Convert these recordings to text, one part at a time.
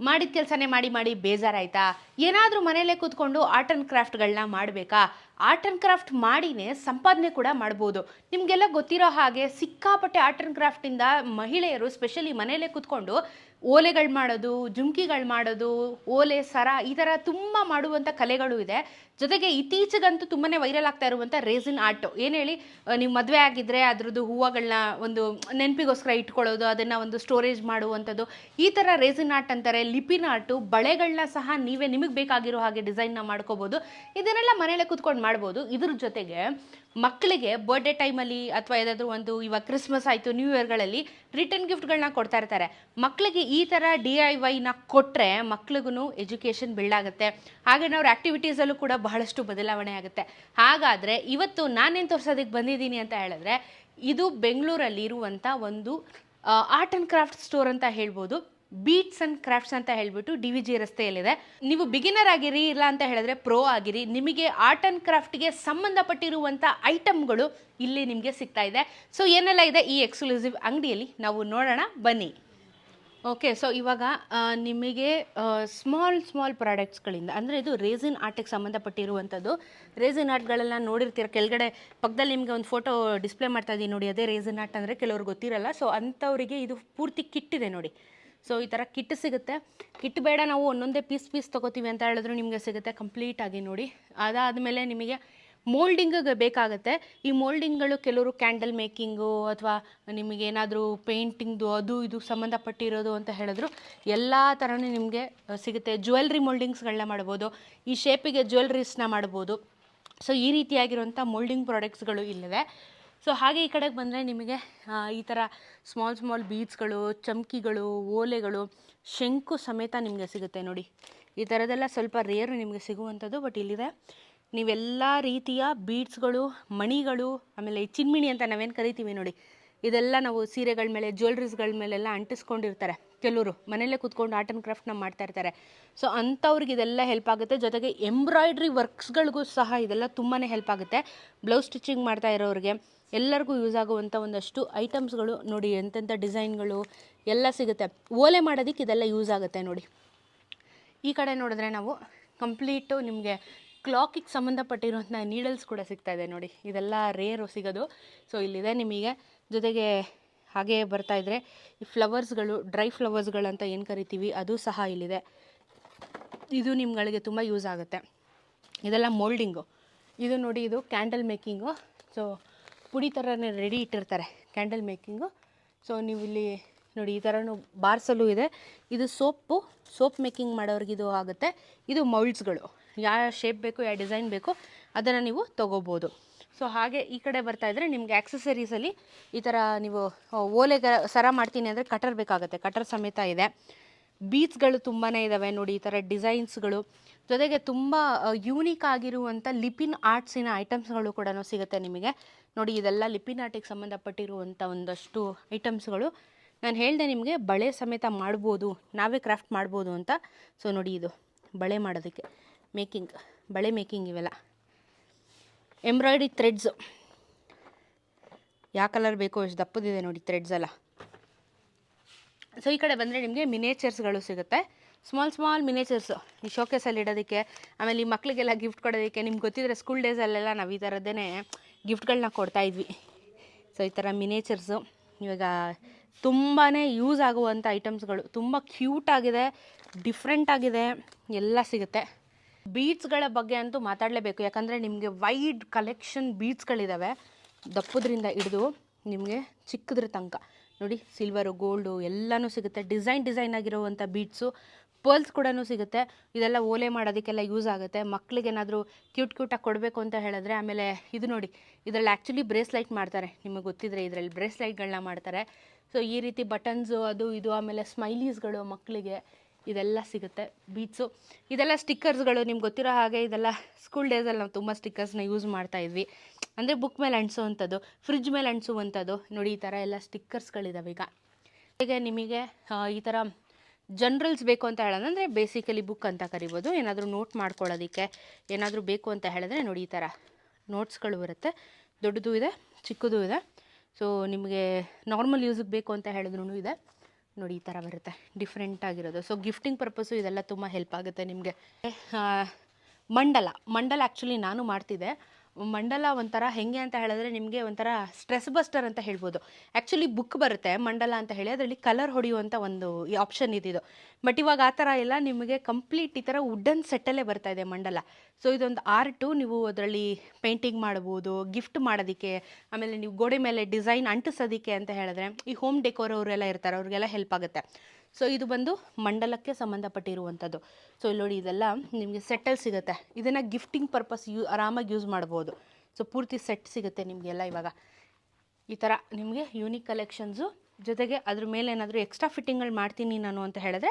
ಮಾಡಿದ ಕೆಲಸನೇ ಮಾಡಿ ಮಾಡಿ ಬೇಜಾರಾಯ್ತಾ? ಏನಾದರೂ ಮನೆಯಲ್ಲೇ ಕೂತ್ಕೊಂಡು ಆರ್ಟ್ ಆ್ಯಂಡ್ ಕ್ರಾಫ್ಟ್ಗಳನ್ನ ಮಾಡಬೇಕಾ? ಆರ್ಟ್ ಆ್ಯಂಡ್ ಕ್ರಾಫ್ಟ್ ಮಾಡಿನೇ ಸಂಪಾದನೆ ಕೂಡ ಮಾಡ್ಬೋದು. ನಿಮಗೆಲ್ಲ ಗೊತ್ತಿರೋ ಹಾಗೆ ಸಿಕ್ಕಾಪಟ್ಟೆ ಆರ್ಟ್ ಆ್ಯಂಡ್ ಕ್ರಾಫ್ಟಿಂದ ಮಹಿಳೆಯರು ಸ್ಪೆಷಲಿ ಮನೆಯಲ್ಲೇ ಕೂತ್ಕೊಂಡು ಓಲೆಗಳು ಮಾಡೋದು, ಜುಮ್ಕಿಗಳು ಮಾಡೋದು, ಓಲೆ, ಸರ ಈ ಥರ ತುಂಬ ಮಾಡುವಂಥ ಕಲೆಗಳು ಇದೆ. ಜೊತೆಗೆ ಇತ್ತೀಚೆಗಂತೂ ತುಂಬಾ ವೈರಲ್ ಆಗ್ತಾ ಇರುವಂಥ ರೇಸಿನ್ ಆರ್ಟ್. ಏನು ಹೇಳಿ ನೀವು ಮದುವೆ ಆಗಿದ್ದರೆ ಅದರದ್ದು ಹೂವುಗಳನ್ನ ಒಂದು ನೆನಪಿಗೋಸ್ಕರ ಇಟ್ಕೊಳ್ಳೋದು, ಅದನ್ನು ಒಂದು ಸ್ಟೋರೇಜ್ ಮಾಡುವಂಥದ್ದು. ಈ ಥರ ರೇಸಿನ್ ಆರ್ಟ್ ಅಂತಾರೆ, ಲಿಪಿನ್ ಆರ್ಟು ಬಳೆಗಳನ್ನ ಸಹ ನೀವೇ ನಿಮಗೆ ಬೇಕಾಗಿರೋ ಹಾಗೆ ಡಿಸೈನ್ನ ಮಾಡ್ಕೋಬೋದು. ಇದನ್ನೆಲ್ಲ ಮನೆಯಲ್ಲೇ ಕೂತ್ಕೊಂಡು ಮಾಡ್ಬೋದು. ಇದ್ರ ಜೊತೆಗೆ ಮಕ್ಕಳಿಗೆ ಬರ್ಡೇ ಟೈಮಲ್ಲಿ ಅಥವಾ ಯಾವುದಾದ್ರೂ ಒಂದು ಇವಾಗ ಕ್ರಿಸ್ಮಸ್ ಆಯಿತು ನ್ಯೂ ಇಯರ್ಗಳಲ್ಲಿ ರಿಟರ್ನ್ ಗಿಫ್ಟ್ಗಳನ್ನ ಕೊಡ್ತಾ ಇರ್ತಾರೆ. ಮಕ್ಕಳಿಗೆ ಈ ಥರ ಡಿ ಐ ವೈನ ಕೊಟ್ಟರೆ ಮಕ್ಳಿಗೂ ಎಜುಕೇಷನ್ ಬಿಲ್ಡ್ ಆಗುತ್ತೆ. ಹಾಗೆ ಅವ್ರ ಆ್ಯಕ್ಟಿವಿಟೀಸಲ್ಲೂ ಕೂಡ ಬಹಳಷ್ಟು ಬದಲಾವಣೆ ಆಗುತ್ತೆ. ಹಾಗಾದರೆ ಇವತ್ತು ನಾನೇನು ತೋರ್ಸೋದಕ್ಕೆ ಬಂದಿದ್ದೀನಿ ಅಂತ ಹೇಳಿದ್ರೆ, ಇದು ಬೆಂಗಳೂರಲ್ಲಿ ಇರುವಂಥ ಒಂದು ಆರ್ಟ್ ಆ್ಯಂಡ್ ಕ್ರಾಫ್ಟ್ ಸ್ಟೋರ್ ಅಂತ ಹೇಳ್ಬೋದು. ಬೀಟ್ಸ್ ಅಂಡ್ ಕ್ರಾಫ್ಟ್ಸ್ ಅಂತ ಹೇಳ್ಬಿಟ್ಟು ಡಿ ವಿ ಜಿ ರಸ್ತೆಯಲ್ಲಿದೆ. ನೀವು ಬಿಗಿನರ್ ಆಗಿರಿ, ಇಲ್ಲ ಅಂತ ಹೇಳಿದ್ರೆ ಪ್ರೋ ಆಗಿರಿ. ನಿಮಗೆ ಆರ್ಟ್ ಆ್ಯಂಡ್ ಕ್ರಾಫ್ಟ್ಗೆ ಸಂಬಂಧಪಟ್ಟಿರುವಂಥ ಐಟಮ್ಗಳು ಇಲ್ಲಿ ನಿಮಗೆ ಸಿಗ್ತಾ ಇದೆ. ಸೊ ಏನೆಲ್ಲ ಇದೆ ಈ ಎಕ್ಸ್ಕ್ಲೂಸಿವ್ ಅಂಗಡಿಯಲ್ಲಿ? ನಾವು ನೋಡೋಣ, ಬನ್ನಿ. ಓಕೆ ಸೊ ಇವಾಗ ನಿಮಗೆ ಸ್ಮಾಲ್ ಸ್ಮಾಲ್ ಪ್ರಾಡಕ್ಟ್ಸ್ಗಳಿಂದ ಅಂದರೆ ಇದು ರೇಸಿನ್ ಆರ್ಟಿಗೆ ಸಂಬಂಧಪಟ್ಟಿರುವಂಥದ್ದು ರೇಸಿನ್ ಆರ್ಟ್ಗಳೆಲ್ಲ ನೋಡಿರ್ತೀರ, ಕೆಳಗಡೆ ಪಕ್ಕದಲ್ಲಿ ನಿಮಗೆ ಒಂದು ಫೋಟೋ ಡಿಸ್ಪ್ಲೇ ಮಾಡ್ತಾ ಇದ್ದೀನಿ ನೋಡಿ, ಅದೇ ರೇಸಿನ್ ಆರ್ಟ್ ಅಂದರೆ ಕೆಲವ್ರಿಗೆ ಗೊತ್ತಿರಲ್ಲ. ಸೊ ಅಂಥವರಿಗೆ ಇದು ಪೂರ್ತಿ ಕಿಟ್ಟಿದೆ ನೋಡಿ. ಸೊ ಈ ಥರ ಕಿಟ್ ಸಿಗುತ್ತೆ. ಕಿಟ್ ಬೇಡ, ನಾವು ಒಂದೊಂದೇ ಪೀಸ್ ಪೀಸ್ ತೊಗೋತೀವಿ ಅಂತ ಹೇಳಿದ್ರು ನಿಮಗೆ ಸಿಗುತ್ತೆ ಕಂಪ್ಲೀಟಾಗಿ ನೋಡಿ. ಅದಾದಮೇಲೆ ನಿಮಗೆ ಮೋಲ್ಡಿಂಗಿಗೆ ಬೇಕಾಗುತ್ತೆ. ಈ ಮೋಲ್ಡಿಂಗ್ಗಳು ಕೆಲವರು ಕ್ಯಾಂಡಲ್ ಮೇಕಿಂಗು ಅಥವಾ ನಿಮಗೇನಾದರೂ ಪೇಂಟಿಂಗ್ದು ಅದು ಇದು ಸಂಬಂಧಪಟ್ಟಿರೋದು ಅಂತ ಹೇಳಿದ್ರು, ಎಲ್ಲ ಥರನೂ ನಿಮಗೆ ಸಿಗುತ್ತೆ. ಜ್ಯುವೆಲ್ರಿ ಮೋಲ್ಡಿಂಗ್ಸ್ಗಳನ್ನ ಮಾಡ್ಬೋದು. ಈ ಶೇಪಿಗೆ ಜ್ಯುವೆಲ್ರೀಸ್ನ ಮಾಡ್ಬೋದು. ಸೊ ಈ ರೀತಿಯಾಗಿರುವಂಥ ಮೋಲ್ಡಿಂಗ್ ಪ್ರಾಡಕ್ಟ್ಸ್ಗಳು ಇಲ್ಲಿವೆ. ಸೊ ಹಾಗೆ ಈ ಕಡೆಗೆ ಬಂದರೆ ನಿಮಗೆ ಈ ಥರ ಸ್ಮಾಲ್ ಸ್ಮಾಲ್ ಬೀಡ್ಸ್ಗಳು ಚಮ್ಕಿಗಳು, ಓಲೆಗಳು, ಶಂಕು ಸಮೇತ ನಿಮಗೆ ಸಿಗುತ್ತೆ ನೋಡಿ. ಈ ಥರದ್ದೆಲ್ಲ ಸ್ವಲ್ಪ ರೇರ್ ನಿಮಗೆ ಸಿಗುವಂಥದ್ದು ಬಟ್ ಇಲ್ಲಿದೆ. ನೀವೆಲ್ಲ ರೀತಿಯ ಬೀಡ್ಸ್ಗಳು ಮಣಿಗಳು, ಆಮೇಲೆ ಚಿನ್ಮಿಣಿ ಅಂತ ನಾವೇನು ಕರಿತೀವಿ ನೋಡಿ. ಇದೆಲ್ಲ ನಾವು ಸೀರೆಗಳ ಮೇಲೆ ಜ್ಯುವೆಲ್ರೀಸ್ಗಳ ಮೇಲೆಲ್ಲ ಅಂಟಿಸ್ಕೊಂಡಿರ್ತಾರೆ. ಕೆಲವರು ಮನೆಯಲ್ಲೇ ಕೂತ್ಕೊಂಡು ಆರ್ಟ್ ಆ್ಯಂಡ್ ಕ್ರಾಫ್ಟ್ನ ಮಾಡ್ತಾ ಇರ್ತಾರೆ. ಸೊ ಅಂಥವ್ರಿಗೆ ಇದೆಲ್ಲ ಹೆಲ್ಪ್ ಆಗುತ್ತೆ. ಜೊತೆಗೆ ಎಂಬ್ರಾಯ್ಡ್ರಿ ವರ್ಕ್ಸ್ಗಳಿಗೂ ಸಹ ಇದೆಲ್ಲ ತುಂಬಾ ಹೆಲ್ಪ್ ಆಗುತ್ತೆ. ಬ್ಲೌಸ್ ಸ್ಟಿಚಿಂಗ್ ಮಾಡ್ತಾ ಇರೋರಿಗೆ ಎಲ್ಲರಿಗೂ ಯೂಸ್ ಆಗುವಂಥ ಒಂದಷ್ಟು ಐಟಮ್ಸ್ಗಳು ನೋಡಿ ಎಂತೆಂಥ ಡಿಸೈನ್ಗಳು ಎಲ್ಲ ಸಿಗುತ್ತೆ. ಓಲೆ ಮಾಡೋದಕ್ಕೆ ಇದೆಲ್ಲ ಯೂಸ್ ಆಗುತ್ತೆ ನೋಡಿ. ಈ ಕಡೆ ನೋಡಿದ್ರೆ ನಾವು ಕಂಪ್ಲೀಟು ನಿಮಗೆ ಕ್ಲಾಕಿಗೆ ಸಂಬಂಧಪಟ್ಟಿರುವಂಥ ನೀಡಲ್ಸ್ ಕೂಡ ಸಿಗ್ತಾ ಇದೆ ನೋಡಿ. ಇದೆಲ್ಲ ರೇರು ಸಿಗೋದು. ಸೊ ಇಲ್ಲಿದೆ ನಿಮಗೆ. ಜೊತೆಗೆ ಹಾಗೆ ಬರ್ತಾ ಇದ್ರೆ ಈ ಫ್ಲವರ್ಸ್ಗಳು, ಡ್ರೈ ಫ್ಲವರ್ಸ್ಗಳಂತ ಏನು ಕರಿತೀವಿ, ಅದು ಸಹ ಇಲ್ಲಿದೆ. ಇದು ನಿಮ್ಗಳಿಗೆ ತುಂಬ ಯೂಸ್ ಆಗುತ್ತೆ. ಇದೆಲ್ಲ ಮೋಲ್ಡಿಂಗು. ಇದು ನೋಡಿ, ಇದು ಕ್ಯಾಂಡಲ್ ಮೇಕಿಂಗು. ಸೊ, ಪುಡಿ ಥರನೇ ರೆಡಿ ಇಟ್ಟಿರ್ತಾರೆ ಕ್ಯಾಂಡಲ್ ಮೇಕಿಂಗು. ಸೊ ನೀವು ಇಲ್ಲಿ ನೋಡಿ, ಈ ಥರನೂ ಬಾರ್ಸಲು ಇದೆ. ಇದು ಸೋಪು, ಸೋಪ್ ಮೇಕಿಂಗ್ ಮಾಡೋರಿಗಿದು ಆಗುತ್ತೆ. ಇದು ಮೌಲ್ಡ್ಸ್ಗಳು. ಯಾವ ಶೇಪ್ ಬೇಕು, ಯಾವ ಡಿಸೈನ್ ಬೇಕು, ಅದನ್ನು ನೀವು ತೊಗೋಬೋದು. ಸೊ ಹಾಗೆ ಈ ಕಡೆ ಬರ್ತಾ ಇದ್ದರೆ ನಿಮಗೆ ಆಕ್ಸೆಸರೀಸಲ್ಲಿ ಈ ಥರ ನೀವು ಓಲೆ ಸರ ಮಾಡ್ತೀನಿ ಅಂದರೆ ಕಟರ್ ಬೇಕಾಗುತ್ತೆ. ಕಟರ್ ಸಮೇತ ಇದೆ. ಬೀಚ್ಗಳು ತುಂಬಾ ಇದ್ದಾವೆ ನೋಡಿ, ಈ ಥರ ಡಿಸೈನ್ಸ್ಗಳು ಜೊತೆಗೆ ತುಂಬ ಯೂನಿಕ್ ಆಗಿರುವಂಥ ಲಿಪಿನ್ ಆರ್ಟ್ಸಿನ ಐಟಮ್ಸ್ಗಳು ಕೂಡ ಸಿಗುತ್ತೆ ನಿಮಗೆ. ನೋಡಿ, ಇದೆಲ್ಲ ಲಿಪಿನ್ ಆರ್ಟಿಗೆ ಸಂಬಂಧಪಟ್ಟಿರುವಂಥ ಒಂದಷ್ಟು ಐಟಮ್ಸ್ಗಳು ನಾನು ಹೇಳಿದೆ ನಿಮಗೆ ಬಳೆ ಸಮೇತ ಮಾಡ್ಬೋದು, ನಾವೇ ಕ್ರಾಫ್ಟ್ ಮಾಡ್ಬೋದು ಅಂತ. ಸೊ ನೋಡಿ ಇದು, ಬಳೆ ಮಾಡೋದಕ್ಕೆ ಮೇಕಿಂಗ್ ಬಳೆ ಮೇಕಿಂಗ್ ಇವೆಲ್ಲ. ಎಂಬ್ರಾಯ್ಡ್ರಿ ಥ್ರೆಡ್ಸು ಯಾವ ಕಲರ್ ಬೇಕೋ ಎಷ್ಟು ದಪ್ಪದಿದೆ ನೋಡಿ ಥ್ರೆಡ್ಸ್ ಎಲ್ಲ. ಸೊ ಈ ಕಡೆ ಬಂದರೆ ನಿಮಗೆ ಮಿನೇಚರ್ಸ್ಗಳು ಸಿಗುತ್ತೆ. ಸ್ಮಾಲ್ ಸ್ಮಾಲ್ ಮಿನೇಚರ್ಸು ಈ ಶೋಕೇಸಲ್ಲಿ ಇಡೋದಕ್ಕೆ, ಆಮೇಲೆ ಈ ಮಕ್ಕಳಿಗೆಲ್ಲ ಗಿಫ್ಟ್ ಕೊಡೋದಕ್ಕೆ, ನಿಮ್ಗೆ ಗೊತ್ತಿದ್ರೆ ಸ್ಕೂಲ್ ಡೇಸಲ್ಲೆಲ್ಲ ನಾವು ಈ ಥರದ್ದೇ ಗಿಫ್ಟ್ಗಳನ್ನ ಕೊಡ್ತಾಯಿದ್ವಿ ಸೊ ಈ ಥರ ಮಿನೇಚರ್ಸು ಇವಾಗ ತುಂಬಾ ಯೂಸ್ ಆಗುವಂಥ ಐಟಮ್ಸ್ಗಳು ತುಂಬ ಕ್ಯೂಟ್ ಆಗಿದೆ ಡಿಫ್ರೆಂಟ್ ಆಗಿದೆ, ಎಲ್ಲ ಸಿಗುತ್ತೆ. ಬೀಡ್ಸ್ಗಳ ಬಗ್ಗೆ ಅಂತೂ ಮಾತಾಡಲೇಬೇಕು. ಯಾಕಂದರೆ ನಿಮಗೆ ವೈಡ್ ಕಲೆಕ್ಷನ್ ಬೀಡ್ಸ್ಗಳಿದ್ದಾವೆ ದಪ್ಪದ್ರಿಂದ ಹಿಡಿದು ನಿಮಗೆ ಚಿಕ್ಕದ್ರ ತನಕ. ನೋಡಿ ಸಿಲ್ವರು ಗೋಲ್ಡು ಎಲ್ಲನೂ ಸಿಗುತ್ತೆ. ಡಿಸೈನ್ ಡಿಸೈನ್ ಆಗಿರುವಂಥ ಬೀಟ್ಸು ಪರ್ಲ್ಸ್ ಕೂಡ ಸಿಗುತ್ತೆ. ಇದೆಲ್ಲ ಓಲೆ ಮಾಡೋದಕ್ಕೆಲ್ಲ ಯೂಸ್ ಆಗುತ್ತೆ. ಮಕ್ಳಿಗೆ ಏನಾದರೂ ಕ್ಯೂಟ್ ಕ್ಯೂಟಾಗಿ ಕೊಡಬೇಕು ಅಂತ ಹೇಳಿದ್ರೆ, ಆಮೇಲೆ ಇದು ನೋಡಿ, ಇದರಲ್ಲಿ ಆ್ಯಕ್ಚುಲಿ ಬ್ರೇಸ್ಲೈಟ್ ಮಾಡ್ತಾರೆ. ನಿಮಗೆ ಗೊತ್ತಿದ್ರೆ ಇದರಲ್ಲಿ ಬ್ರೇಸ್ಲೈಟ್ಗಳನ್ನ ಮಾಡ್ತಾರೆ. ಸೊ ಈ ರೀತಿ ಬಟನ್ಸು ಅದು, ಇದು, ಆಮೇಲೆ ಸ್ಮೈಲೀಸ್ಗಳು ಮಕ್ಕಳಿಗೆ ಇದೆಲ್ಲ ಸಿಗುತ್ತೆ. ಬೀಟ್ಸು ಇದೆಲ್ಲ ಸ್ಟಿಕ್ಕರ್ಸ್ಗಳು ನಿಮ್ಗೆ ಗೊತ್ತಿರೋ ಹಾಗೆ ಇದೆಲ್ಲ ಸ್ಕೂಲ್ ಡೇಸಲ್ಲಿ ನಾವು ತುಂಬ ಸ್ಟಿಕ್ಕರ್ಸ್ನ ಯೂಸ್ ಮಾಡ್ತಾ ಇದ್ವಿ. ಅಂದರೆ ಬುಕ್ ಮೇಲೆ ಅಂಟಿಸುವಂಥದ್ದು ಫ್ರಿಜ್ ಮೇಲೆ ಅಂಟಿಸುವಂಥದ್ದು ನೋಡಿ ಈ ಥರ ಎಲ್ಲ ಸ್ಟಿಕ್ಕರ್ಸ್ಗಳಿದಾವೆ ಈಗ. ಹೀಗೆ ನಿಮಗೆ ಈ ಥರ ಜನ್ರಲ್ಸ್ ಬೇಕು ಅಂತ ಹೇಳೋದು ಅಂದರೆ ಬೇಸಿಕಲಿ ಬುಕ್ ಅಂತ ಕರಿಬೋದು. ಏನಾದರೂ ನೋಟ್ ಮಾಡ್ಕೊಳ್ಳೋದಕ್ಕೆ ಏನಾದರೂ ಬೇಕು ಅಂತ ಹೇಳಿದ್ರೆ ನೋಡಿ ಈ ಥರ ನೋಟ್ಸ್ಗಳು ಬರುತ್ತೆ. ದೊಡ್ಡದು ಇದೆ, ಚಿಕ್ಕದು ಇದೆ. ಸೊ ನಿಮಗೆ ನಾರ್ಮಲ್ ಯೂಸಿಗೆ ಬೇಕು ಅಂತ ಹೇಳಿದ್ರು ಇದೆ. ನೋಡಿ, ಈ ಥರ ಬರುತ್ತೆ. ಡಿಫ್ರೆಂಟ್ ಆಗಿರೋದು. ಸೊ ಗಿಫ್ಟಿಂಗ್ ಪರ್ಪಸ್ಸು ಇದೆಲ್ಲ ತುಂಬ ಹೆಲ್ಪ್ ಆಗುತ್ತೆ ನಿಮಗೆ. ಮಂಡಲ. ಮಂಡಲ ಆ್ಯಕ್ಚುಲಿ ನಾನು ಮಾಡ್ತಿದ್ದೆ. ಮಂಡಲ ಒಂಥರ ಹೆಂಗೆ ಅಂತ ಹೇಳಿದ್ರೆ ನಿಮಗೆ ಒಂಥರ ಸ್ಟ್ರೆಸ್ ಬಸ್ಟರ್ ಅಂತ ಹೇಳ್ಬೋದು. ಆ್ಯಕ್ಚುಲಿ ಬುಕ್ ಬರುತ್ತೆ ಮಂಡಲ ಅಂತ ಹೇಳಿ, ಅದರಲ್ಲಿ ಕಲರ್ ಹೊಡೆಯುವಂಥ ಒಂದು ಈ ಆಪ್ಷನ್ ಇದ್ದಿದ್ದು ಬಟ್ ಇವಾಗ ಆ ಥರ ಇಲ್ಲ, ನಿಮಗೆ ಕಂಪ್ಲೀಟ್ ಈ ಥರ ವುಡನ್ ಸೆಟ್ಟಲ್ಲೇ ಬರ್ತಾ ಇದೆ ಮಂಡಲ. ಸೊ ಇದೊಂದು ಆರ್ಟು ನೀವು ಅದರಲ್ಲಿ ಪೇಂಟಿಂಗ್ ಮಾಡ್ಬೋದು ಗಿಫ್ಟ್ ಮಾಡೋದಕ್ಕೆ, ಆಮೇಲೆ ನೀವು ಗೋಡೆ ಮೇಲೆ ಡಿಸೈನ್ ಅಂಟಿಸೋದಕ್ಕೆ ಅಂತ ಹೇಳಿದ್ರೆ, ಈ ಹೋಮ್ ಡೆಕೋರ್ ಅವರೆಲ್ಲ ಇರ್ತಾರೆ, ಅವ್ರಿಗೆಲ್ಲ ಹೆಲ್ಪ್ ಆಗುತ್ತೆ. ಸೊ ಇದು ಬಂದು ಮಂಡಲಕ್ಕೆ ಸಂಬಂಧಪಟ್ಟಿರುವಂಥದ್ದು. ಸೊ ಇಲ್ಲಿ ನೋಡಿ ಇದೆಲ್ಲ ನಿಮಗೆ ಸೆಟ್ಟಲ್ಲಿ ಸಿಗುತ್ತೆ. ಇದನ್ನು ಗಿಫ್ಟಿಂಗ್ ಪರ್ಪಸ್ ಯೂ ಆರಾಮಾಗಿ ಯೂಸ್ ಮಾಡ್ಬೋದು ಸೊ ಪೂರ್ತಿ ಸೆಟ್ ಸಿಗುತ್ತೆ ನಿಮಗೆಲ್ಲ ಇವಾಗ. ಈ ಥರ ನಿಮಗೆ ಯೂನಿಕ್ ಕಲೆಕ್ಷನ್ಸು ಜೊತೆಗೆ ಅದ್ರ ಮೇಲೆ ಏನಾದರೂ ಎಕ್ಸ್ಟ್ರಾ ಫಿಟ್ಟಿಂಗ್ಗಳು ಮಾಡ್ತೀನಿ ನಾನು ಅಂತ ಹೇಳಿದ್ರೆ,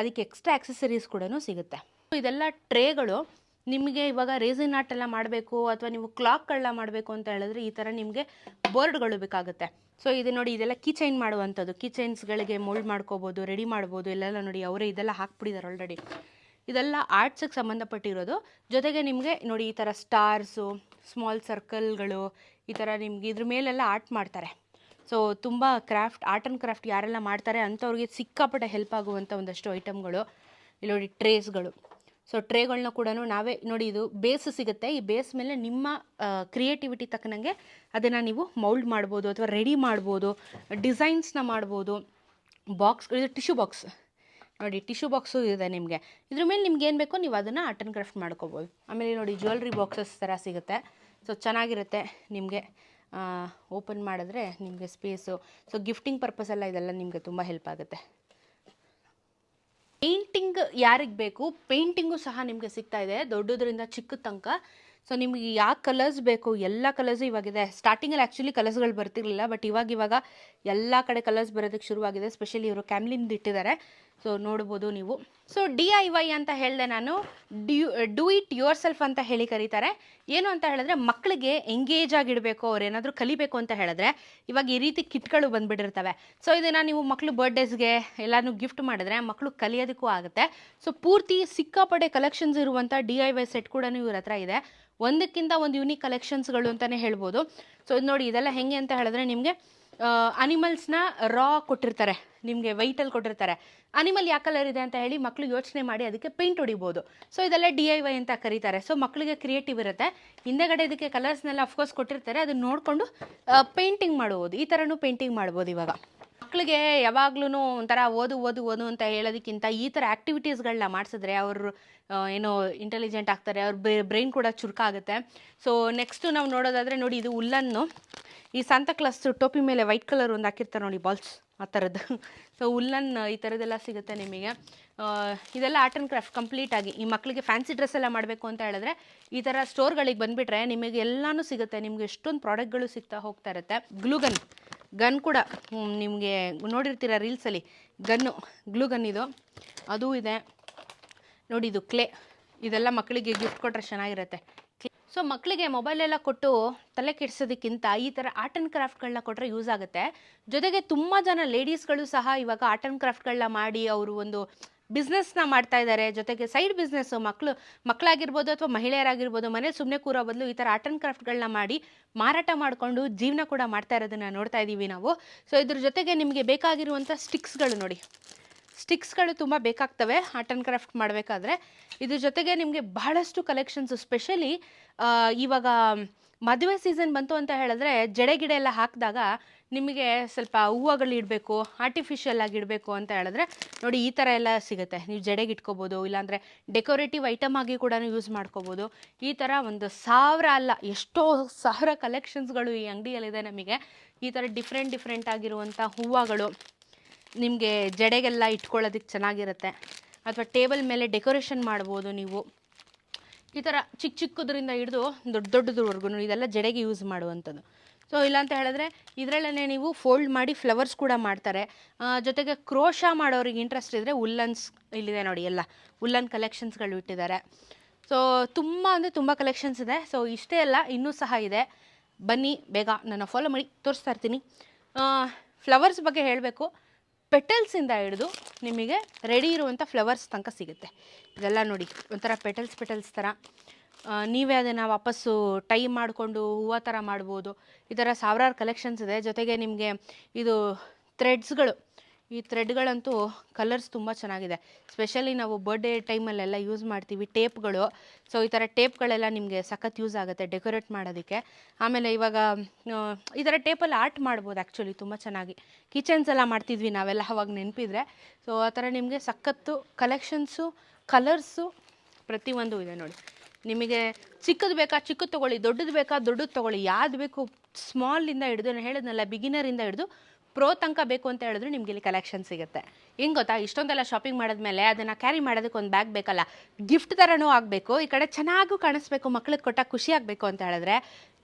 ಅದಕ್ಕೆ ಎಕ್ಸ್ಟ್ರಾ ಆಕ್ಸೆಸರೀಸ್ ಕೂಡ ಸಿಗುತ್ತೆ. ಇದೆಲ್ಲ ಟ್ರೇಗಳು ನಿಮಗೆ ಇವಾಗ ರೇಸಿನ್ ಆರ್ಟ್ ಎಲ್ಲ ಮಾಡಬೇಕು ಅಥವಾ ನೀವು ಕ್ಲಾಕ್ಗಳನ್ನ ಮಾಡಬೇಕು ಅಂತ ಹೇಳಿದ್ರೆ ಈ ಥರ ನಿಮಗೆ ಬೋರ್ಡ್ಗಳು ಬೇಕಾಗುತ್ತೆ. ಸೊ ಇದು ನೋಡಿ ಇದೆಲ್ಲ ಕೀ ಚೈನ್ ಮಾಡುವಂಥದ್ದು. ಕೀ ಚೈನ್ಸ್ಗಳಿಗೆ ಮೋಲ್ಡ್ ಮಾಡ್ಕೋಬೋದು ರೆಡಿ ಮಾಡ್ಬೋದು, ಇಲ್ಲೆಲ್ಲ ನೋಡಿ ಅವರೇ ಇದೆಲ್ಲ ಹಾಕ್ಬಿಟ್ಟಿದ್ದಾರೆ ಆಲ್ರೆಡಿ ಇದೆಲ್ಲ ಆರ್ಟ್ಸಿಗೆ ಸಂಬಂಧಪಟ್ಟಿರೋದು. ಜೊತೆಗೆ ನಿಮಗೆ ನೋಡಿ ಈ ಥರ ಸ್ಟಾರ್ಸು ಸ್ಮಾಲ್ ಸರ್ಕಲ್ಗಳು ಈ ಥರ ನಿಮ್ಗೆ ಇದ್ರ ಮೇಲೆಲ್ಲ ಆರ್ಟ್ ಮಾಡ್ತಾರೆ. ಸೊ ತುಂಬ ಕ್ರಾಫ್ಟ್ ಆರ್ಟ್ ಆ್ಯಂಡ್ ಕ್ರಾಫ್ಟ್ ಯಾರೆಲ್ಲ ಮಾಡ್ತಾರೆ ಅಂಥವ್ರಿಗೆ ಸಿಕ್ಕಾಪಟ್ಟೆ ಹೆಲ್ಪ್ ಆಗುವಂಥ ಒಂದಷ್ಟು ಐಟಮ್ಗಳು ಇಲ್ಲಿ ನೋಡಿ ಟ್ರೇಸ್ಗಳು ಸೊ ಟ್ರೇಗಳನ್ನ ಕೂಡ ನಾವೇ ನೋಡಿ ಇದು ಬೇಸ್ ಸಿಗುತ್ತೆ. ಈ ಬೇಸ್ ಮೇಲೆ ನಿಮ್ಮ ಕ್ರಿಯೇಟಿವಿಟಿ ತಕ್ಕನಂಗೆ ಅದನ್ನು ನೀವು ಮೌಲ್ಡ್ ಮಾಡ್ಬೋದು ಅಥವಾ ರೆಡಿ ಮಾಡ್ಬೋದು ಡಿಸೈನ್ಸ್ನ ಮಾಡ್ಬೋದು. ಬಾಕ್ಸ್ ಇದು ಟಿಶ್ಯೂ ಬಾಕ್ಸ್ ನೋಡಿ ಟಿಶ್ಯೂ ಬಾಕ್ಸು ಇದೆ ನಿಮಗೆ. ಇದ್ರ ಮೇಲೆ ನಿಮ್ಗೆ ಏನು ಬೇಕೋ ನೀವು ಅದನ್ನು ಆರ್ಟ್ ಆ್ಯಂಡ್ ಕ್ರಾಫ್ಟ್ ಮಾಡ್ಕೋಬೋದು. ಆಮೇಲೆ ನೋಡಿ ಜ್ಯುವೆಲ್ರಿ ಬಾಕ್ಸಸ್ ಥರ ಸಿಗುತ್ತೆ. ಸೊ ಚೆನ್ನಾಗಿರುತ್ತೆ ನಿಮಗೆ. ಓಪನ್ ಮಾಡಿದ್ರೆ ನಿಮಗೆ ಸ್ಪೇಸು ಸೊ ಗಿಫ್ಟಿಂಗ್ ಪರ್ಪಸ್ ಎಲ್ಲ ಇದೆಲ್ಲ ನಿಮಗೆ ತುಂಬ ಹೆಲ್ಪ್ ಆಗುತ್ತೆ. ಪೇಂಟಿಂಗ್ ಯಾರಿಗೆ ಬೇಕು? ಪೇಂಟಿಂಗು ಸಹ ನಿಮಗೆ ಸಿಗ್ತಾ ಇದೆ. ದೊಡ್ಡದ್ರಿಂದ ಚಿಕ್ಕ ತನಕ. ಸೊ ನಿಮಗೆ ಯಾವ ಕಲರ್ಸ್ ಬೇಕು? ಎಲ್ಲ ಕಲರ್ಸು ಇವಾಗಿದೆ. ಸ್ಟಾರ್ಟಿಂಗಲ್ಲಿ ಆ್ಯಕ್ಚುಲಿ ಕಲರ್ಸ್ಗಳು ಬರ್ತಿರಲಿಲ್ಲ ಬಟ್ ಇವಾಗ ಇವಾಗ ಎಲ್ಲ ಕಡೆ ಕಲರ್ಸ್ ಬರೋದಕ್ಕೆ ಶುರುವಾಗಿದೆ. ಸ್ಪೆಷಲಿ ಇವರು ಕ್ಯಾಮ್ಲಿಂದ ಇಟ್ಟಿದ್ದಾರೆ. ಸೊ ನೋಡ್ಬೋದು ನೀವು. ಸೊ ಡಿ ಐ ವೈ ಅಂತ ಹೇಳಿದೆ ನಾನು. Do do it your self ಅಂತ ಹೇಳಿ ಕರೀತಾರೆ. ಏನು ಅಂತ ಹೇಳಿದ್ರೆ ಮಕ್ಕಳಿಗೆ ಎಂಗೇಜ್ ಆಗಿಡಬೇಕು ಅವ್ರು ಏನಾದರೂ ಕಲಿಬೇಕು ಅಂತ ಹೇಳಿದ್ರೆ, ಇವಾಗ ಈ ರೀತಿ ಕಿಟ್ಗಳು ಬಂದ್ಬಿಟ್ಟಿರ್ತವೆ. ಸೊ ಇದನ್ನು ನೀವು ಮಕ್ಕಳು ಬರ್ಡೇಸ್ಗೆ ಎಲ್ಲಾನು ಗಿಫ್ಟ್ ಮಾಡಿದ್ರೆ ಮಕ್ಕಳು ಕಲಿಯೋದಕ್ಕೂ ಆಗುತ್ತೆ. ಸೊ ಪೂರ್ತಿ ಸಿಕ್ಕಾಪಡೆ ಕಲೆಕ್ಷನ್ಸ್ ಇರುವಂಥ ಡಿ ಐ ವೈ ಸೆಟ್ ಕೂಡ ಇವ್ರ ಹತ್ರ ಇದೆ. ಒಂದಕ್ಕಿಂತ ಒಂದು ಯೂನಿಕ್ ಕಲೆಕ್ಷನ್ಸ್ಗಳು ಅಂತಲೇ ಹೇಳ್ಬೋದು. ಸೊ ಇದು ನೋಡಿ, ಇದೆಲ್ಲ ಹೆಂಗೆ ಅಂತ ಹೇಳಿದ್ರೆ, ನಿಮಗೆ ಅನಿಮಲ್ಸ್ನ ರಾ ಕೊಟ್ಟಿರ್ತಾರೆ. ನಿಮಗೆ ವೈಟಲ್ಲಿ ಕೊಟ್ಟಿರ್ತಾರೆ. ಅನಿಮಲ್ ಯಾವ ಕಲರ್ ಇದೆ ಅಂತ ಹೇಳಿ ಮಕ್ಕಳು ಯೋಚನೆ ಮಾಡಿ ಅದಕ್ಕೆ ಪೇಂಟ್ ಹೊಡಿಬೋದು. ಸೊ ಇದೆಲ್ಲ ಡಿ ಐ ವೈ ಅಂತ ಕರೀತಾರೆ. ಸೊ ಮಕ್ಕಳಿಗೆ ಕ್ರಿಯೇಟಿವ್ ಇರುತ್ತೆ. ಹಿಂದೆಗಡೆ ಇದಕ್ಕೆ ಕಲರ್ಸ್ನೆಲ್ಲ ಅಫ್ಕೋರ್ಸ್ ಕೊಟ್ಟಿರ್ತಾರೆ. ಅದನ್ನ ನೋಡಿಕೊಂಡು ಪೇಂಟಿಂಗ್ ಮಾಡ್ಬೋದು. ಈ ಥರನೂ ಪೇಂಟಿಂಗ್ ಮಾಡ್ಬೋದು ಇವಾಗ. ಮಕ್ಕಳಿಗೆ ಯಾವಾಗ್ಲೂ ಒಂಥರ ಓದು ಓದು ಓದು ಅಂತ ಹೇಳೋದಕ್ಕಿಂತ ಈ ಥರ ಆ್ಯಕ್ಟಿವಿಟೀಸ್ಗಳನ್ನ ಮಾಡಿಸಿದ್ರೆ ಅವರು ಏನೋ ಇಂಟೆಲಿಜೆಂಟ್ ಆಗ್ತಾರೆ. ಅವ್ರ ಬ್ರೈನ್ ಕೂಡ ಚುರುಕಾಗುತ್ತೆ. ಸೊ ನೆಕ್ಸ್ಟು ನಾವು ನೋಡೋದಾದರೆ ನೋಡಿ ಇದು ಉಲ್ಲನ್ನು. ಈ ಸಾಂತಾ ಕ್ಲಾಸ್ ಟೋಪಿ ಮೇಲೆ ವೈಟ್ ಕಲರ್ ಒಂದು ಹಾಕಿರ್ತಾರೆ ನೋಡಿ ಬಾಲ್ಸ್ ಆ ಥರದ್ದು ಸೊ ಉಲ್ಲನ್ ಈ ಥರದ್ದೆಲ್ಲ ಸಿಗುತ್ತೆ ನಿಮಗೆ. ಇದೆಲ್ಲ ಆರ್ಟ್ ಆ್ಯಂಡ್ ಕ್ರಾಫ್ಟ್ ಕಂಪ್ಲೀಟ್ ಆಗಿ ಈ ಮಕ್ಕಳಿಗೆ ಫ್ಯಾನ್ಸಿ ಡ್ರೆಸ್ ಎಲ್ಲ ಮಾಡಬೇಕು ಅಂತ ಹೇಳಿದ್ರೆ ಈ ಥರ ಸ್ಟೋರ್ಗಳಿಗೆ ಬಂದುಬಿಟ್ರೆ ನಿಮಗೆ ಎಲ್ಲನೂ ಸಿಗುತ್ತೆ. ನಿಮಗೆ ಎಷ್ಟೊಂದು ಪ್ರಾಡಕ್ಟ್ಗಳು ಸಿಗ್ತಾ ಹೋಗ್ತಾ ಇರುತ್ತೆ. ಗ್ಲೂಗನ್ ಗನ್ ಕೂಡ ನಿಮಗೆ ನೋಡಿರ್ತೀರ ರೀಲ್ಸಲ್ಲಿ ಗನ್ನು ಗ್ಲೂಗನ್ ಇದು. ಅದೂ ಇದೆ. ನೋಡಿ ಇದು ಕ್ಲೇ ಇದೆಲ್ಲ ಮಕ್ಕಳಿಗೆ ಗಿಫ್ಟ್ ಕೊಟ್ಟರೆ ಚೆನ್ನಾಗಿರುತ್ತೆ. ಸೊ ಮಕ್ಕಳಿಗೆ ಮೊಬೈಲೆಲ್ಲ ಕೊಟ್ಟು ತಲೆ ಕೆಡಿಸೋದಕ್ಕಿಂತ ಈ ಥರ ಆರ್ಟ್ ಆ್ಯಂಡ್ ಕ್ರಾಫ್ಟ್ಗಳನ್ನ ಕೊಟ್ಟರೆ ಯೂಸ್ ಆಗುತ್ತೆ. ಜೊತೆಗೆ ತುಂಬ ಜನ ಲೇಡೀಸ್ಗಳು ಸಹ ಇವಾಗ ಆರ್ಟ್ ಆ್ಯಂಡ್ ಕ್ರಾಫ್ಟ್ಗಳನ್ನ ಮಾಡಿ ಅವರು ಒಂದು ಬಿಸ್ನೆಸ್ನ ಮಾಡ್ತಾ ಇದ್ದಾರೆ ಜೊತೆಗೆ ಸೈಡ್ ಬಿಸ್ನೆಸ್ಸು ಮಕ್ಕಳು ಮಕ್ಕಳಾಗಿರ್ಬೋದು ಅಥವಾ ಮಹಿಳೆಯರಾಗಿರ್ಬೋದು ಮನೆ ಸುಮ್ಮನೆ ಕೂರೋ ಬದಲು ಈ ಥರ ಆರ್ಟ್ ಆ್ಯಂಡ್ ಕ್ರಾಫ್ಟ್ಗಳನ್ನ ಮಾಡಿ ಮಾರಾಟ ಮಾಡಿಕೊಂಡು ಜೀವನ ಕೂಡ ಮಾಡ್ತಾ ಇರೋದನ್ನು ನೋಡ್ತಾ ಇದ್ದೀವಿ ನಾವು. ಸೊ ಇದ್ರ ಜೊತೆಗೆ ನಿಮಗೆ ಬೇಕಾಗಿರುವಂಥ ಸ್ಟಿಕ್ಸ್ಗಳು ನೋಡಿ. ಸ್ಟಿಕ್ಸ್ಗಳು ತುಂಬ ಬೇಕಾಗ್ತವೆ. ಆರ್ಟ್ ಆ್ಯಂಡ್ ಕ್ರಾಫ್ಟ್ ಮಾಡಬೇಕಾದ್ರೆ. ಇದ್ರ ಜೊತೆಗೆ ನಿಮಗೆ ಬಹಳಷ್ಟು ಕಲೆಕ್ಷನ್ಸು ಸ್ಪೆಷಲಿ ಇವಾಗ ಮದುವೆ ಸೀಸನ್ ಬಂತು ಅಂತ ಹೇಳಿದ್ರೆ ಜಡೆ ಗಿಡ ಎಲ್ಲ ಹಾಕಿದಾಗ ನಿಮಗೆ ಸ್ವಲ್ಪ ಹೂವುಗಳು ಇಡಬೇಕು ಆರ್ಟಿಫಿಷಿಯಲ್ ಆಗಿ ಇಡಬೇಕು ಅಂತ ಹೇಳಿದ್ರೆ ನೋಡಿ ಈ ಥರ ಎಲ್ಲ ಸಿಗುತ್ತೆ. ನೀವು ಜಡೆಗೆ ಇಟ್ಕೋಬೋದು, ಇಲ್ಲಾಂದರೆ ಡೆಕೋರೇಟಿವ್ ಐಟಮ್ ಆಗಿ ಕೂಡ ಯೂಸ್ ಮಾಡ್ಕೋಬೋದು. ಈ ಥರ ಒಂದು ಸಾವಿರ ಅಲ್ಲ, ಎಷ್ಟೋ ಸಾವಿರ ಕಲೆಕ್ಷನ್ಸ್ಗಳು ಈ ಅಂಗಡಿಯಲ್ಲಿದೆ ನಮಗೆ. ಈ ಥರ ಡಿಫ್ರೆಂಟ್ ಡಿಫ್ರೆಂಟ್ ಆಗಿರುವಂಥ ಹೂವುಗಳು ನಿಮಗೆ ಜಡೆಗೆಲ್ಲ ಇಟ್ಕೊಳ್ಳೋದಕ್ಕೆ ಚೆನ್ನಾಗಿರುತ್ತೆ. ಅಥವಾ ಟೇಬಲ್ ಮೇಲೆ ಡೆಕೋರೇಷನ್ ಮಾಡ್ಬೋದು ನೀವು. ಈ ಥರ ಚಿಕ್ಕ ಚಿಕ್ಕದ್ರಿಂದ ಹಿಡಿದು ದೊಡ್ಡ ದೊಡ್ಡದ್ರವರೆಗೂ ಇದೆಲ್ಲ ಜಡೆಗೆ ಯೂಸ್ ಮಾಡುವಂಥದ್ದು. ಸೊ ಇಲ್ಲ ಅಂತ ಹೇಳಿದ್ರೆ ಇದರಲ್ಲೇ ನೀವು ಫೋಲ್ಡ್ ಮಾಡಿ ಫ್ಲವರ್ಸ್ ಕೂಡ ಮಾಡ್ತಾರೆ. ಜೊತೆಗೆ ಕ್ರೋಶ ಮಾಡೋರಿಗೆ ಇಂಟ್ರೆಸ್ಟ್ ಇದ್ದರೆ ಉಲ್ಲನ್ಸ್ ಇಲ್ಲಿದೆ ನೋಡಿ ಎಲ್ಲ. ಉಲ್ಲನ್ ಕಲೆಕ್ಷನ್ಸ್ಗಳು ಇಟ್ಟಿದ್ದಾರೆ. ಸೊ ತುಂಬ ಅಂದರೆ ತುಂಬ ಕಲೆಕ್ಷನ್ಸ್ ಇದೆ. ಸೊ ಇಷ್ಟೇ ಅಲ್ಲ, ಇನ್ನೂ ಸಹ ಇದೆ. ಬನ್ನಿ, ಬೇಗ ನನ್ನ ಫಾಲೋ ಮಾಡಿ, ತೋರಿಸ್ತಾ ಇರ್ತೀನಿ. ಫ್ಲವರ್ಸ್ ಬಗ್ಗೆ ಹೇಳಬೇಕು. ಪೆಟಲ್ಸಿಂದ ಹಿಡಿದು ನಿಮಗೆ ರೆಡಿ ಇರುವಂಥ ಫ್ಲವರ್ಸ್ ತನಕ ಸಿಗುತ್ತೆ. ಇದೆಲ್ಲ ನೋಡಿ, ಒಂಥರ ಪೆಟಲ್ಸ್ ಪೆಟಲ್ಸ್ ಥರ. ನೀವೇ ಅದನ್ನು ವಾಪಸ್ಸು ಟೈ ಮಾಡಿಕೊಂಡು ಹೂವು ಥರ ಮಾಡ್ಬೋದು. ಈ ಥರ ಸಾವಿರಾರು ಕಲೆಕ್ಷನ್ಸ್ ಇದೆ. ಜೊತೆಗೆ ನಿಮಗೆ ಇದು ಥ್ರೆಡ್ಸ್ಗಳು ಈ ಥ್ರೆಡ್ಗಳಂತೂ ಕಲರ್ಸ್ ತುಂಬ ಚೆನ್ನಾಗಿದೆ. ಸ್ಪೆಷಲಿ ನಾವು ಬರ್ಡೇ ಟೈಮಲ್ಲೆಲ್ಲ ಯೂಸ್ ಮಾಡ್ತೀವಿ ಟೇಪ್ಗಳು. ಸೊ, ಈ ಥರ ಟೇಪ್ಗಳೆಲ್ಲ ನಿಮಗೆ ಸಖತ್ ಯೂಸ್ ಆಗುತ್ತೆ ಡೆಕೋರೇಟ್ ಮಾಡೋದಕ್ಕೆ. ಆಮೇಲೆ ಇವಾಗ ಈ ಥರ ಟೇಪಲ್ಲಿ ಆರ್ಟ್ ಮಾಡ್ಬೋದು ಆ್ಯಕ್ಚುಲಿ ತುಂಬ ಚೆನ್ನಾಗಿ. ಕಿಚನ್ಸ್ ಎಲ್ಲ ಮಾಡ್ತಿದ್ವಿ ನಾವೆಲ್ಲ ಅವಾಗ ನೆನಪಿದ್ರೆ. ಸೊ, ಆ ಥರ ನಿಮಗೆ ಸಖತ್ತು ಕಲೆಕ್ಷನ್ಸು, ಕಲರ್ಸು ಪ್ರತಿಯೊಂದು ಇದೆ ನೋಡಿ. ನಿಮಗೆ ಚಿಕ್ಕದು ಬೇಕಾ ಚಿಕ್ಕದು ತೊಗೊಳ್ಳಿ, ದೊಡ್ಡದು ಬೇಕಾ ದೊಡ್ಡದು ತೊಗೊಳ್ಳಿ. ಯಾವ್ದು ಬೇಕು ಸ್ಮಾಲಿಂದ ಹಿಡಿದು, ನಾನು ಹೇಳಿದ್ನಲ್ಲ ಬಿಗಿನರಿಂದ ಹಿಡಿದು ಪ್ರೋ ತನಕ ಬೇಕು ಅಂತ ಹೇಳಿದ್ರೆ ನಿಮ್ಗೆ ಇಲ್ಲಿ ಕಲೆಕ್ಷನ್ ಸಿಗುತ್ತೆ. ಹಿಂಗೆ ಗೊತ್ತಾ? ಇಷ್ಟೊಂದೆಲ್ಲ ಶಾಪಿಂಗ್ ಮಾಡಿದ್ಮೇಲೆ ಅದನ್ನು ಕ್ಯಾರಿ ಮಾಡೋದಕ್ಕೆ ಒಂದು ಬ್ಯಾಗ್ ಬೇಕಲ್ಲ ಗಿಫ್ಟ್ ಥರನೂ ಆಗಬೇಕು, ಈ ಕಡೆ ಚೆನ್ನಾಗೂ ಕಾಣಿಸ್ಬೇಕು, ಮಕ್ಳಿಗೆ ಕೊಟ್ಟಾಗ ಖುಷಿ ಆಗಬೇಕು ಅಂತ ಹೇಳಿದ್ರೆ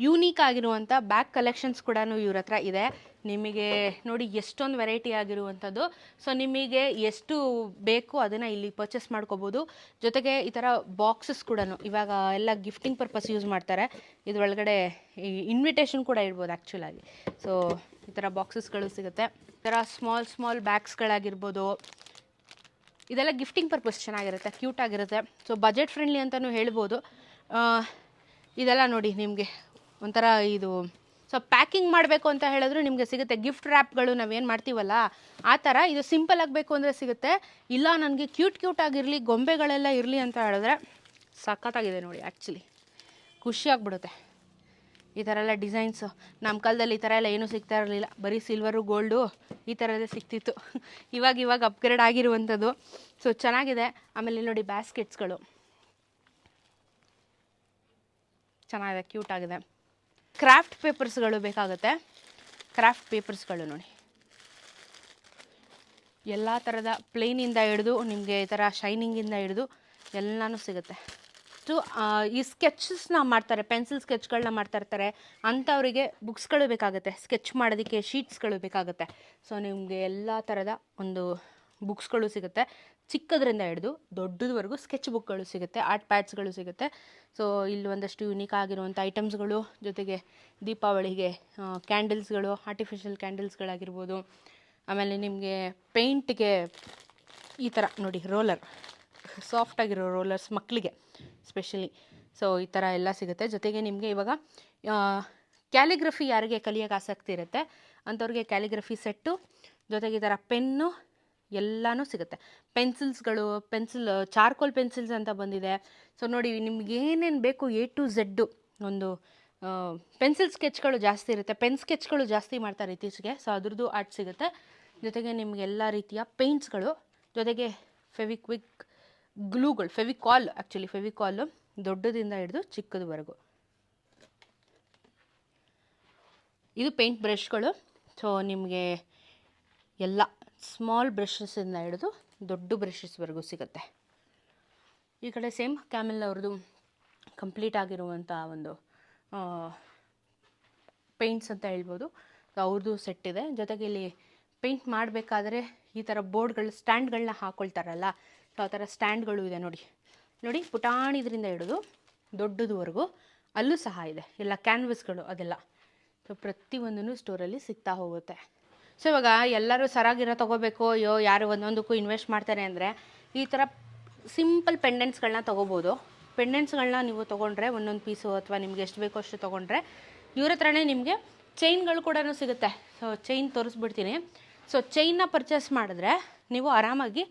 ಯೂನೀಕ್ ಆಗಿರುವಂಥ ಬ್ಯಾಗ್ ಕಲೆಕ್ಷನ್ಸ್ ಕೂಡ ಇವ್ರ ಹತ್ರ ಇದೆ. ನಿಮಗೆ ನೋಡಿ ಎಷ್ಟೊಂದು ವೆರೈಟಿ ಆಗಿರುವಂಥದ್ದು. ಸೊ ನಿಮಗೆ ಎಷ್ಟು ಬೇಕು ಅದನ್ನು ಇಲ್ಲಿ ಪರ್ಚೇಸ್ ಮಾಡ್ಕೋಬೋದು. ಜೊತೆಗೆ ಈ ಥರ ಬಾಕ್ಸಸ್ ಕೂಡ ಇವಾಗ ಎಲ್ಲ ಗಿಫ್ಟಿಂಗ್ ಪರ್ಪಸ್ ಯೂಸ್ ಮಾಡ್ತಾರೆ. ಇದರೊಳಗಡೆ ಇನ್ವಿಟೇಷನ್ ಕೂಡ ಇಡ್ಬೋದು ಆ್ಯಕ್ಚುಲಾಗಿ ಸೊ ಈ ಥರ ಬಾಕ್ಸಸ್ಗಳು ಸಿಗುತ್ತೆ. ಈ ಥರ ಸ್ಮಾಲ್ ಸ್ಮಾಲ್ ಬ್ಯಾಗ್ಸ್ಗಳಾಗಿರ್ಬೋದು ಇದೆಲ್ಲ ಗಿಫ್ಟಿಂಗ್ ಪರ್ಪಸ್ ಚೆನ್ನಾಗಿರುತ್ತೆ ಕ್ಯೂಟ್ ಆಗಿರುತ್ತೆ. ಸೊ ಬಜೆಟ್ ಫ್ರೆಂಡ್ಲಿ ಅಂತಲೂ ಹೇಳ್ಬೋದು. ಇದೆಲ್ಲ ನೋಡಿ ನಿಮಗೆ ಒಂಥರ ಇದು ಸೊ ಪ್ಯಾಕಿಂಗ್ ಮಾಡಬೇಕು ಅಂತ ಹೇಳಿದ್ರು ನಿಮಗೆ ಸಿಗುತ್ತೆ. ಗಿಫ್ಟ್ ರ್ಯಾಪ್ಗಳು ನಾವೇನು ಮಾಡ್ತೀವಲ್ಲ, ಆ ಥರ ಇದು ಸಿಂಪಲ್ ಆಗಬೇಕು ಅಂದರೆ ಸಿಗುತ್ತೆ. ಇಲ್ಲ ನನಗೆ ಕ್ಯೂಟ್ ಕ್ಯೂಟ್ ಆಗಿರಲಿ, ಗೊಂಬೆಗಳೆಲ್ಲ ಇರಲಿ ಅಂತ ಹೇಳಿದ್ರೆ ಸಖತ್ತಾಗಿದೆ ನೋಡಿ ಆ್ಯಕ್ಚುಲಿ ಖುಷಿ ಆಗ್ಬಿಡುತ್ತೆ. ಈ ಥರ ಎಲ್ಲ ಡಿಸೈನ್ಸು ನಮ್ಮ ಕಾಲದಲ್ಲಿ ಈ ಥರ ಎಲ್ಲ ಏನೂ ಸಿಗ್ತಾ ಇರಲಿಲ್ಲ. ಬರೀ ಸಿಲ್ವರು ಗೋಲ್ಡು ಈ ಥರದೇ ಸಿಗ್ತಿತ್ತು. ಇವಾಗ ಇವಾಗ ಅಪ್ಗ್ರೇಡ್ ಆಗಿರುವಂಥದ್ದು. ಸೊ ಚೆನ್ನಾಗಿದೆ. ಆಮೇಲೆ ನೋಡಿ ಬ್ಯಾಸ್ಕೆಟ್ಸ್ಗಳು ಚೆನ್ನಾಗಿದೆ ಕ್ಯೂಟ್ ಆಗಿದೆ. ಕ್ರಾಫ್ಟ್ ಪೇಪರ್ಸ್ಗಳು ಬೇಕಾಗುತ್ತೆ. ಕ್ರಾಫ್ಟ್ ಪೇಪರ್ಸ್ಗಳು ನೋಡಿ. ಎಲ್ಲ ಥರದ ಪ್ಲೇನಿಂದ ಹಿಡಿದು, ನಿಮಗೆ ಈ ಥರ ಶೈನಿಂಗಿಂದ ಹಿಡಿದು, ಎಲ್ಲನೂ ಸಿಗುತ್ತೆ. ಸೊ ಈ ಸ್ಕೆಚಸ್ನ ಮಾಡ್ತಾರೆ, ಪೆನ್ಸಿಲ್ ಸ್ಕೆಚ್ಗಳನ್ನ ಮಾಡ್ತಾ ಇರ್ತಾರೆ. ಅಂಥವರಿಗೆ ಬುಕ್ಸ್ಗಳು ಬೇಕಾಗುತ್ತೆ. ಸ್ಕೆಚ್ ಮಾಡೋದಕ್ಕೆ ಶೀಟ್ಸ್ಗಳು ಬೇಕಾಗುತ್ತೆ. ಸೊ, ನಿಮಗೆ ಎಲ್ಲ ಥರದ ಒಂದು ಬುಕ್ಸ್ಗಳು ಸಿಗುತ್ತೆ. ಚಿಕ್ಕದ್ರಿಂದ ಹಿಡಿದು ದೊಡ್ಡದವರೆಗೂ ಸ್ಕೆಚ್ ಬುಕ್ಗಳು ಸಿಗುತ್ತೆ, ಆರ್ಟ್ ಪ್ಯಾಡ್ಸ್ಗಳು ಸಿಗುತ್ತೆ. ಸೊ, ಇಲ್ಲಿ ಒಂದಷ್ಟು ಯುನೀಕ್ ಆಗಿರುವಂಥ ಐಟಮ್ಸ್ಗಳು ಜೊತೆಗೆ ದೀಪಾವಳಿಗೆ ಕ್ಯಾಂಡಲ್ಸ್ಗಳು, ಆರ್ಟಿಫಿಷಿಯಲ್ ಕ್ಯಾಂಡಲ್ಸ್ಗಳಾಗಿರ್ಬೋದು. ಆಮೇಲೆ ನಿಮಗೆ ಪೇಂಟ್ಗೆ ಈ ಥರ ನೋಡಿ, ರೋಲರ್. ಸಾಫ್ಟಾಗಿರೋ ರೋಲರ್ಸ್ ಮಕ್ಕಳಿಗೆ ಸ್ಪೆಷಲಿ ಸೊ ಈ ಥರ ಎಲ್ಲ ಸಿಗುತ್ತೆ. ಜೊತೆಗೆ ನಿಮಗೆ ಇವಾಗ ಕ್ಯಾಲಿಗ್ರಫಿ ಯಾರಿಗೆ ಕಲಿಯೋಕೆ ಆಸಕ್ತಿ ಇರುತ್ತೆ, ಅಂಥವ್ರಿಗೆ ಕ್ಯಾಲಿಗ್ರಫಿ ಸೆಟ್ಟು ಜೊತೆಗೆ ಈ ಥರ ಪೆನ್ನು ಎಲ್ಲನೂ ಸಿಗುತ್ತೆ. ಪೆನ್ಸಿಲ್ಸ್ಗಳು ಪೆನ್ಸಿಲ್ ಚಾರ್ಕೋಲ್ ಪೆನ್ಸಿಲ್ಸ್ ಅಂತ ಬಂದಿದೆ. ಸೊ ನೋಡಿ, ನಿಮ್ಗೆ ಏನೇನು ಬೇಕು ಎ ಟು ಝೆಡ್ಡು ಒಂದು ಪೆನ್ಸಿಲ್ ಸ್ಕೆಚ್ಗಳು ಜಾಸ್ತಿ ಇರುತ್ತೆ. ಪೆನ್ ಸ್ಕೆಚ್ಗಳು ಜಾಸ್ತಿ ಮಾಡ್ತಾರೆ ಇತ್ತೀಚೆಗೆ. ಸೊ ಅದ್ರದ್ದು ಆರ್ಟ್ ಸಿಗುತ್ತೆ. ಜೊತೆಗೆ ನಿಮ್ಗೆ ಎಲ್ಲ ರೀತಿಯ ಪೇಂಟ್ಸ್ಗಳು ಜೊತೆಗೆ ಫೆವಿಕ್ವಿಕ್ ಗ್ಲೂಗಳು, ಫೆವಿಕಾಲ್ ಆ್ಯಕ್ಚುಲಿ ಫೆವಿಕಾಲು ದೊಡ್ಡದಿಂದ ಹಿಡಿದು ಚಿಕ್ಕದವರೆಗೂ. ಇದು ಪೇಂಟ್ ಬ್ರಷ್ಗಳು ಸೊ ನಿಮಗೆ ಎಲ್ಲ ಸ್ಮಾಲ್ ಬ್ರಷಸ್ಸಿಂದ ಹಿಡಿದು ದೊಡ್ಡ ಬ್ರಷಸ್ವರೆಗೂ ಸಿಗುತ್ತೆ. ಈ ಕಡೆ ಸೇಮ್ ಕ್ಯಾಮೆಲ್ ಅವ್ರದ್ದು ಕಂಪ್ಲೀಟ್ ಆಗಿರುವಂಥ ಒಂದು ಪೇಂಟ್ಸ್ ಅಂತ ಹೇಳ್ಬೋದು. ಅವ್ರದ್ದು ಸೆಟ್ ಇದೆ. ಜೊತೆಗೆ ಇಲ್ಲಿ ಪೇಂಟ್ ಮಾಡಬೇಕಾದ್ರೆ ಈ ಥರ ಬೋರ್ಡ್ಗಳು ಸ್ಟ್ಯಾಂಡ್ಗಳನ್ನ ಹಾಕ್ಕೊಳ್ತಾರಲ್ಲ ಸೊ, ಆ ಥರ ಸ್ಟ್ಯಾಂಡ್ಗಳು ಇದೆ ನೋಡಿ. ನೋಡಿ, ಪುಟಾಣಿ ಇದರಿಂದ ಹಿಡಿದು ದೊಡ್ಡದುವರೆಗೂ ಅಲ್ಲೂ ಸಹ ಇದೆ. ಎಲ್ಲ ಕ್ಯಾನ್ವಸ್ಗಳು ಅದೆಲ್ಲ. ಸೊ ಪ್ರತಿಯೊಂದೂ ಸ್ಟೋರಲ್ಲಿ ಸಿಗ್ತಾ ಹೋಗುತ್ತೆ. ಸೊ, ಇವಾಗ ಎಲ್ಲರೂ ಸರಾಗಿರೋ ತೊಗೋಬೇಕು. ಅಯ್ಯೋ, ಯಾರು ಒಂದೊಂದಕ್ಕೂ ಇನ್ವೆಸ್ಟ್ ಮಾಡ್ತಾರೆ ಅಂದರೆ ಈ ಥರ ಸಿಂಪಲ್ ಪೆಂಡೆಂಟ್ಸ್ಗಳನ್ನ ತೊಗೋಬೋದು. ಪೆಂಡೆಂಟ್ಸ್ಗಳನ್ನ ನೀವು ತೊಗೊಂಡ್ರೆ ಒಂದೊಂದು ಪೀಸು ಅಥವಾ ನಿಮ್ಗೆ ಎಷ್ಟು ಬೇಕೋ ಅಷ್ಟು ತೊಗೊಂಡ್ರೆ ಇವ್ರ ಹತ್ರನೇ ನಿಮಗೆ ಚೈನ್ಗಳು ಕೂಡ ಸಿಗುತ್ತೆ. ಸೊ, ಚೈನ್ ತೋರಿಸ್ಬಿಡ್ತೀನಿ. ಸೊ, ಚೈನ್ನ ಪರ್ಚೇಸ್ ಮಾಡಿದ್ರೆ ನೀವು ಆರಾಮಾಗಿ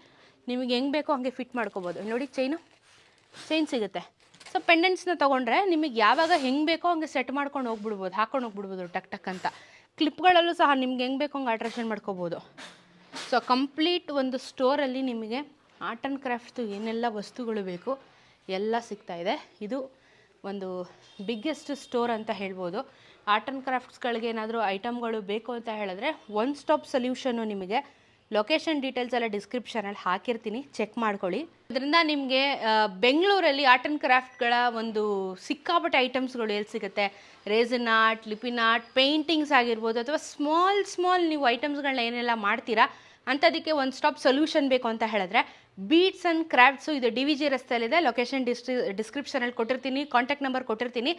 ನಿಮಗೆ ಹೆಂಗೆ ಬೇಕೋ ಹಂಗೆ ಫಿಟ್ ಮಾಡ್ಕೋಬೋದು. ನೋಡಿ ಚೈನು ಚೈನ್ ಸಿಗುತ್ತೆ. ಸೊ ಪೆಂಡೆಂಟ್ಸ್ನ ತೊಗೊಂಡ್ರೆ ನಿಮಗೆ ಯಾವಾಗ ಹೆಂಗೆ ಬೇಕೋ ಹಂಗೆ ಸೆಟ್ ಮಾಡ್ಕೊಂಡು ಹೋಗ್ಬಿಡ್ಬೋದು, ಹಾಕೊಂಡು ಹೋಗ್ಬಿಡ್ಬೋದು ಟಕ್ ಟಕ್ ಅಂತ. ಕ್ಲಿಪ್ಗಳಲ್ಲೂ ಸಹ ನಿಮ್ಗೆ ಹೆಂಗೆ ಬೇಕೋ ಹಂಗೆ ಆಲ್ಟ್ರೇಷನ್ ಮಾಡ್ಕೋಬೋದು. ಸೊ ಕಂಪ್ಲೀಟ್ ಒಂದು ಸ್ಟೋರಲ್ಲಿ ನಿಮಗೆ ಆರ್ಟ್ ಆ್ಯಂಡ್ ಕ್ರಾಫ್ಟ್ದು ಏನೆಲ್ಲ ವಸ್ತುಗಳು ಬೇಕು, ಎಲ್ಲ ಸಿಗ್ತಾ ಇದೆ. ಇದು ಒಂದು ಬಿಗ್ಗೆಸ್ಟ್ ಸ್ಟೋರ್ ಅಂತ ಹೇಳ್ಬೋದು. ಆರ್ಟ್ ಆ್ಯಂಡ್ ಕ್ರಾಫ್ಟ್ಸ್ಗಳಿಗೆ ಏನಾದರೂ ಐಟಮ್ಗಳು ಬೇಕು ಅಂತ ಹೇಳಿದ್ರೆ ಒನ್ ಸ್ಟಾಪ್ ಸೊಲ್ಯೂಷನು ನಿಮಗೆ ಲೊಕೇಶನ್ ಡೀಟೇಲ್ಸ್ ಎಲ್ಲ ಡಿಸ್ಕ್ರಿಪ್ಷನಲ್ಲಿ ಹಾಕಿರ್ತೀನಿ. ಚೆಕ್ ಮಾಡ್ಕೊಳ್ಳಿ. ಇದರಿಂದ ನಿಮಗೆ ಬೆಂಗಳೂರಲ್ಲಿ ಆರ್ಟ್ ಆ್ಯಂಡ್ ಕ್ರಾಫ್ಟ್ಗಳ ಒಂದು ಸಿಕ್ಕಾಪಟ್ಟೆ ಐಟಮ್ಸ್ಗಳು ಎಲ್ಲಿ ಸಿಗುತ್ತೆ? Resin art Lippan art paintings ಆಗಿರ್ಬೋದು ಅಥವಾ ಸ್ಮಾಲ್ ಸ್ಮಾಲ್ ನೀವು ಐಟಮ್ಸ್ಗಳನ್ನ ಏನೆಲ್ಲ ಮಾಡ್ತೀರಾ? ಅಂಥದಕ್ಕೆ ಒಂದು ಸ್ಟಾಪ್ ಸೊಲ್ಯೂಷನ್ ಬೇಕು ಅಂತ ಹೇಳಿದ್ರೆ ಬೀಟ್ಸ್ ಆ್ಯಂಡ್ ಕ್ರಾಫ್ಟ್ಸು ಇದು ಡಿ ವಿ ಜಿ ರಸ್ತೆಯಲ್ಲಿದೆ. ಲೊಕೇಶನ್ ಡಿಸ್ಟ್ರಿ ಡಿಸ್ಕ್ರಿಪ್ಷನಲ್ಲಿ ಕೊಟ್ಟಿರ್ತೀನಿ ಕಾಂಟ್ಯಾಕ್ಟ್ ನಂಬರ್ ಕೊಟ್ಟಿರ್ತೀನಿ.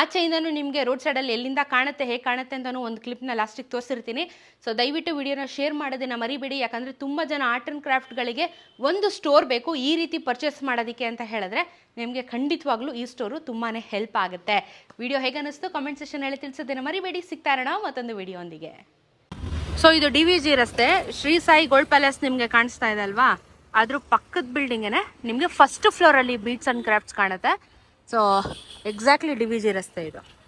ಆಚೆಯಿಂದನೂ ನಿಮಗೆ ರೋಡ್ ಸೈಡಲ್ಲಿ ಎಲ್ಲಿಂದ ಕಾಣುತ್ತೆ, ಹೇಗೆ ಕಾಣುತ್ತೆ ಅಂತಲೂ ಒಂದು ಕ್ಲಿಪ್ನ ಲಾಸ್ಟಿಗೆ ತೋರಿಸಿರ್ತೀನಿ. ಸೊ ದಯವಿಟ್ಟು ವಿಡಿಯೋನ ಶೇರ್ ಮಾಡೋದನ್ನು ಮರಿಬೇಡಿ, ಯಾಕಂದರೆ ತುಂಬ ಜನ ಆರ್ಟ್ ಆ್ಯಂಡ್ ಕ್ರಾಫ್ಟ್ಗಳಿಗೆ ಒಂದು ಸ್ಟೋರ್ ಬೇಕು, ಈ ರೀತಿ ಪರ್ಚೇಸ್ ಮಾಡೋದಕ್ಕೆ ಅಂತ ಹೇಳಿದ್ರೆ ನಿಮಗೆ ಖಂಡಿತವಾಗ್ಲೂ ಈ ಸ್ಟೋರು ತುಂಬಾ ಹೆಲ್ಪ್ ಆಗುತ್ತೆ. ವಿಡಿಯೋ ಹೇಗೆ ಅನ್ನಿಸ್ತು ಕಮೆಂಟ್ ಸೆಷನಲ್ಲಿ ತಿಳಿಸೋದನ್ನು ಮರಿಬೇಡಿ. ಸಿಗ್ತಾ ಇರೋಣ ಮತ್ತೊಂದು ವಿಡಿಯೋಂದಿಗೆ ಸೊ ಇದು ಡಿ ವಿ ಜಿ ರಸ್ತೆ, ಶ್ರೀ ಸಾಯಿ ಗೋಲ್ಡ್ ಪ್ಯಾಲೇಸ್ ನಿಮಗೆ ಕಾಣಿಸ್ತಾ ಇದೆ ಅಲ್ವಾ? ಅದ್ರ ಪಕ್ಕದ ಬಿಲ್ಡಿಂಗೇನೆ ನಿಮಗೆ ಫಸ್ಟ್ ಫ್ಲೋರಲ್ಲಿ ಬೀಟ್ಸ್ ಆ್ಯಂಡ್ ಕ್ರಾಫ್ಟ್ಸ್ ಕಾಣುತ್ತೆ. ಸೊ ಎಕ್ಸಾಕ್ಟ್ಲಿ ಡಿ ವಿ ರಸ್ತೆ ಇದು.